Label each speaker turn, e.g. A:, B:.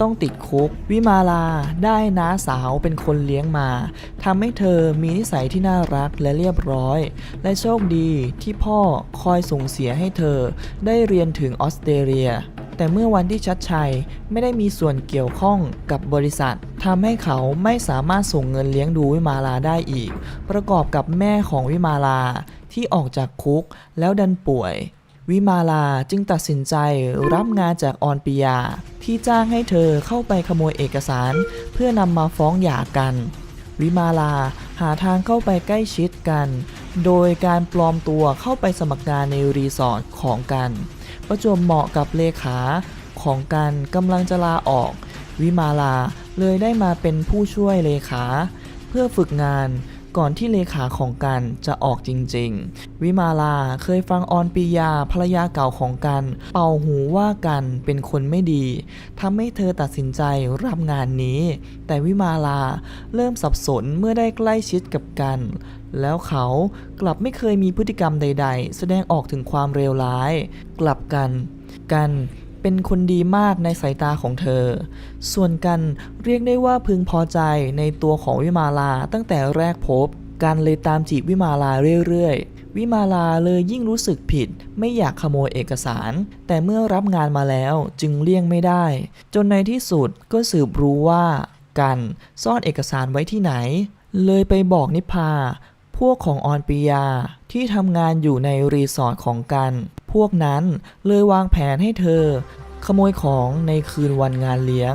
A: ต้องติดคุก วิมาลาได้น้าสาวเป็นคนเลี้ยงมาทำให้เธอมีนิสัยที่น่ารักและเรียบร้อย และโชคดีที่พ่อคอยส่งเสียให้เธอได้เรียนถึงออสเตรเลีย แต่เมื่อวันที่ชัดชัยไม่ได้มีส่วนเกี่ยวข้องกับบริษัททำให้เขาไม่สามารถส่งเงินเลี้ยงดูวิมาลาได้อีก ประกอบกับแม่ของวิมาลาที่ออกจากคุกแล้วดันป่วย วิมาลาจึงตัดสินใจรับงานจากออนปิยา ที่จ้างให้เธอเข้าไปขโมยเอกสาร เพื่อนำมาฟ้องหย่ากัน วิมาลาหาทางเข้าไปใกล้ชิดกัน โดยการปลอมตัวเข้าไปสมัครงานในรีสอร์ทของกัน ประจวบเหมาะกับเลขาของกันกำลังจะลาออก วิมาลาเลยได้มาเป็นผู้ช่วยเลขา เพื่อฝึกงาน ก่อนที่เลขาของกันจะออกจริง ๆ วิมาลาเคยฟังออนปียาภรรยาเก่าของกัน เป่าหูว่ากันเป็นคนไม่ดีทำให้เธอตัดสินใจรับงานนี้ แต่วิมาลาเริ่มสับสนเมื่อได้ใกล้ชิดกับกัน แล้วเขากลับไม่เคยมีพฤติกรรมใด ๆ แสดงออกถึงความเลวร้าย กลับกัน กัน เป็นคนดีมากในสายตาของเธอ ส่วนกันเรียกได้ว่าพึงพอใจในตัวของวิมาลาตั้งแต่แรกพบ กันเลยตามจีบวิมาลาเรื่อยๆ วิมาลาเลยยิ่งรู้สึกผิด ไม่อยากขโมยเอกสาร แต่เมื่อรับงานมาแล้วจึงเลี่ยงไม่ได้ จนในที่สุดก็สืบรู้ว่า กันซ่อนเอกสารไว้ที่ไหน เลยไปบอกนิพาพวกของออนปิยาที่ทำงานอยู่ในรีสอร์ทของกัน พวกนั้นเลยวางแผนให้เธอ ขโมยของในคืนวันงานเลี้ยง